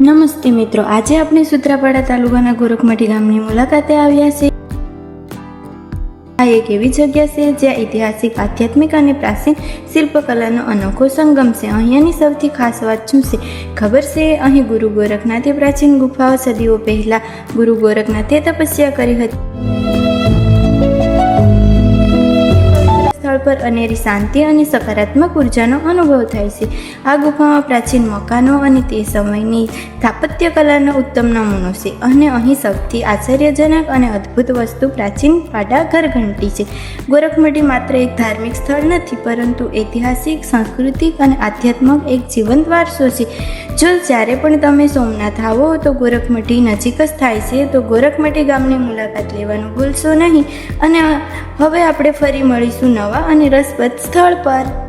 નમસ્તે મિત્રો, આજે આપણે સુત્રાપાડા તાલુકાના ગોરખમટી ગામની મુલાકાતે આવ્યા છે આ એક એવી જગ્યા છે જ્યાં ઐતિહાસિક, આધ્યાત્મિક અને પ્રાચીન શિલ્પકલાનો અનોખો સંગમ છે. અહીંયાની સૌથી ખાસ વાત શું છે? ખબર છે? અહીં ગુરુ ગોરખનાથે પ્રાચીન ગુફાઓ સદીઓ પહેલાં ગુરુ ગોરખનાથે તપસ્યા કરી હતી. પર અનેરી શાંતિ અને સકારાત્મક ઉર્જાનો અનુભવ થાય છે. આ ગુફામાં પ્રાચીન મકાનો અને તે સમયની સ્થાપત્ય કલાનો ઉત્તમ નમૂનો છે અને અહીં સૌથી આશ્ચર્યજનક અને અદ્ભુત વસ્તુ પ્રાચીન પાડા ઘરઘંટી છે. ગોરખમઢી માત્ર એક ધાર્મિક સ્થળ નથી, પરંતુ ઐતિહાસિક, સાંસ્કૃતિક અને આધ્યાત્મક એક જીવંત વારસો છે. જો જ્યારે પણ તમે સોમનાથ આવો તો ગોરખમઠી નજીક જ થાય છે, તો ગોરખમઠી ગામની મુલાકાત લેવાનું ભૂલશો નહીં. અને હવે આપણે ફરી મળીશું નવા અને રસપ્રદ સ્થળ પર.